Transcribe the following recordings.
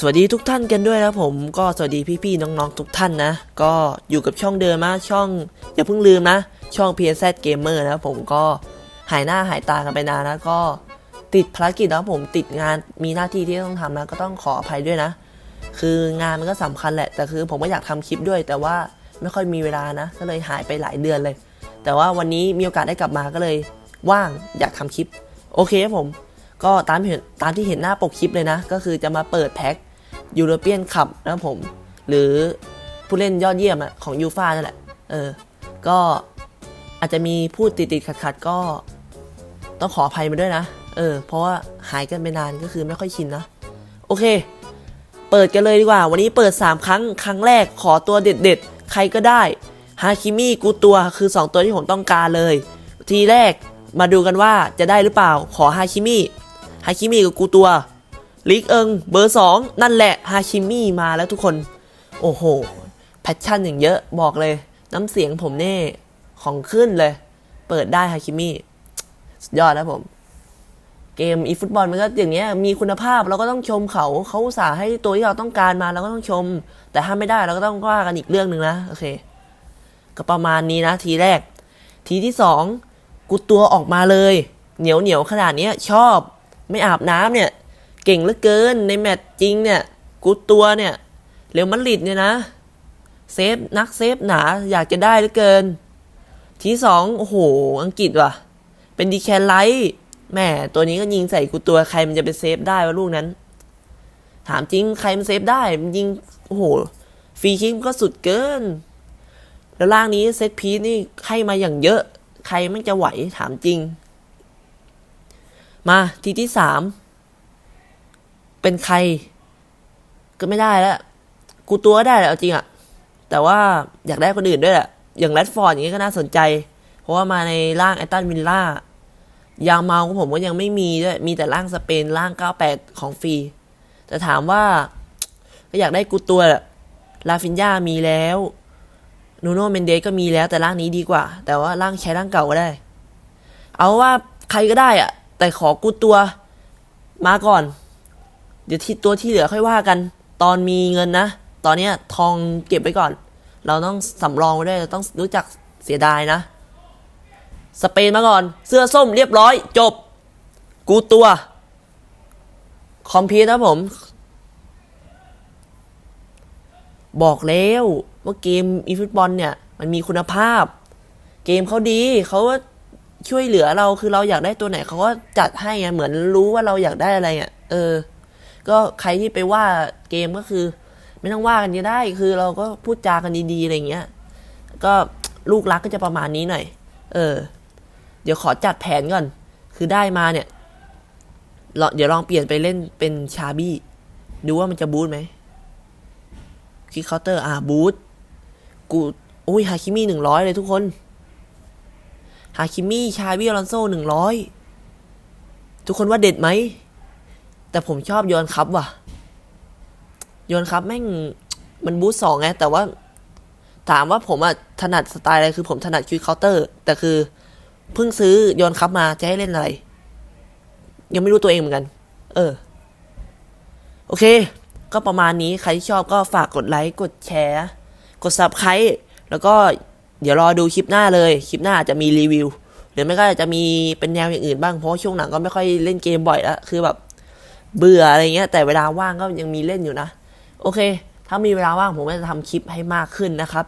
สวัสดีทุกท่านกันด้วยนะผมก็สวัสดีพี่ๆน้องๆทุกท่านนะ ก็อยู่กับช่องเดิมนะช่องอย่าเพิ่งลืมนะ ช่อง PSZ Gamer นะผมก็หายหน้าหายตากันไปนานนะก็ติดภารกิจนะผมติดงานมีหน้าที่ที่ต้องทำนะก็ต้องขออภัยด้วยนะ คืองานมันก็สำคัญแหละ แต่คือผมก็อยากทำคลิปด้วย แต่ว่าไม่ค่อยมีเวลานะ ก็เลยหายไปหลายเดือนเลย แต่ว่าวันนี้มีโอกาสได้กลับมาก็เลยว่างอยากทำคลิป โอเคครับผม ก็ตามเห็นตามที่เห็นหน้าปกคลิปเลยนะ ก็คือจะมาเปิดแพ็ค ยูโรเปียนคัพนะครับผม หรือผู้เล่นยอดเยี่ยมของยูฟานั่นแหละ เออ ก็อาจจะมีพูดติดๆขัดๆก็ต้องขออภัยมาด้วยนะ เออ เพราะว่าหายกันไปนานก็คือไม่ค่อยชินนะ โอเค เปิดกันเลยดีกว่า วันนี้เปิด 3 ครั้ง ครั้งแรกขอตัวเด็ดๆ ใครก็ได้ ฮาคิมิกูตัวคือ 2 ตัวที่ผมต้องการเลย ทีแรกมาดูกันว่าจะได้หรือเปล่า ขอฮาคิมิฮาคิมิกับกูตัว ลิกเอิงเบอร์ 2 นั่นแหละฮาคิมิมาแล้วทุกคน โอ้โห แพชชั่นอย่างเยอะบอกเลย น้ำเสียงผมเน่ของขึ้นเลย เปิดได้ฮาคิมิสุดยอดนะผม เกมอีฟุตบอลมันก็อย่างเงี้ยมีคุณภาพเราก็ต้องชมเขาเขาอุตส่าห์ให้ตัวที่เราต้องการมาเราก็ต้องชม แต่ถ้าไม่ได้เราก็ต้องว่ากันอีกเรื่องหนึ่งนะโอเค ก็ประมาณนี้นะ ทีแรก ทีที่สองกูตัวออกมาเลย เหนียวเหนียวขนาดนี้ชอบไม่อาบน้ำเนี่ย เก่งเหลือเกินในแมตช์จริงเนี่ย กูตัวเนี่ยเรอัลมาดริดเนี่ยนะ เซฟนักเซฟหนาอยากจะได้เหลือเกิน ทีสองโอ้โห อังกฤษว่ะ เป็นดีแคนไลท์แหม่ตัวนี้ก็ยิงใส่กูตัวใครมันจะไปเซฟได้วะลูกนั้น ถามจริงใครมันเซฟได้มันยิงโอ้โหฟรีคิกก็สุดเกิน แล้วล่างนี้เซตพีซนี่ให้มาอย่างเยอะ ใครมันจะไหวถามจริง มาทีที่สาม เป็นใคร ก็ไม่ได้แล้ว กูตัวก็ได้แหละเอาจริงอะแต่ว่าอยากได้คนอื่นด้วยแหละ อย่างแรดฟอร์ดอย่างนี้ก็น่าสนใจ เพราะว่ามาในร่างไอตันวิลล่ายางเมาของผมก็ยังไม่มีด้วย มีแต่ร่างสเปนร่าง 98 ของฟรี แต่ถามว่า ก็อยากได้กูตัวแหละลาฟินยามีแล้วนูโนเมนเดสก็มีแล้วแต่ร่างนี้ดีกว่า แต่ว่าร่างใช้ร่างเก่าก็ได้ เอาว่าใครก็ได้อะแต่ขอกูตัวมาก่อน เดี๋ยวที่ตัวที่เหลือค่อยว่ากัน ตอนมีเงินนะ ตอนเนี้ยทองเก็บไว้ก่อน เราต้องสำรองไว้ด้วยเราต้องรู้จักเสียดายนะ สเปนมาก่อน เสื้อส้มเรียบร้อย จบ กูตัว คอมพิวนะผม บอกแล้วว่าเกมอีฟุตบอลเนี่ย มันมีคุณภาพ เกมเขาดีเขาก็ช่วยเหลือเราคือเราอยากได้ตัวไหนเขาก็จัดให้ไงเหมือนรู้ว่าเราอยากได้อะไรอะเออ ก็ใครที่ไปว่าเกมก็คือ ไม่ต้องว่ากันก็ได้ คือเราก็พูดจากันดีๆอะไรเงี้ย ก็ลูกรักก็จะประมาณนี้หน่อย เออ เดี๋ยวขอจัดแผนก่อน คือได้มาเนี่ย เดี๋ยวลองเปลี่ยนไปเล่นเป็นชาบี้ ดูว่ามันจะบูทไหมคิกเคาน์เตอร์ อ่าบูทกูโอ้ยฮาคิมี่หนึ่งร้อยเลยทุกคน ฮาคิมี่ชาบี้อลอนโซ่หนึ่งร้อยทุกคนว่าเด็ดไหม แต่ผมชอบโยนครับว่ะโยนครับแม่งมันบูทสองไงแต่ว่า ถามว่าผมอะถนัดสไตล์อะไรคือผมถนัดคิกเคาน์เตอร์ แต่คือเพิ่งซื้อโยนครับมาจะให้เล่นอะไร ยังไม่รู้ตัวเองเหมือนกัน เออ โอเค ก็ประมาณนี้ใครที่ชอบก็ฝากกดไลค์กดแชร์ กด subscribe แล้วก็เดี๋ยวรอดูคลิปหน้าเลย คลิปหน้าจะมีรีวิว หรือไม่ก็จะมีเป็นแนวอย่างอื่นบ้าง เพราะช่วงหลังก็ไม่ค่อยเล่นเกมบ่อยแล้ว คือแบบ เบื่ออะไรเงี้ยแต่เวลาว่างก็ยังมีเล่นอยู่นะ โอเค ถ้ามีเวลาว่างผมก็จะทำคลิปให้มากขึ้นนะครับ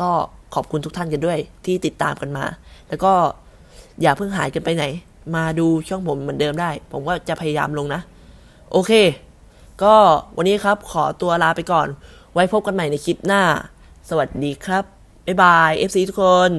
ก็ขอบคุณทุกท่านกันด้วยที่ติดตามกันมา แล้วก็อย่าเพิ่งหายกันไปไหน มาดูช่องผมเหมือนเดิมได้ ผมก็จะพยายามลงนะ โอเค ก็วันนี้ครับขอตัวลาไปก่อน ไว้พบกันใหม่ในคลิปหน้า สวัสดีครับบ๊ายบาย FC ทุกคน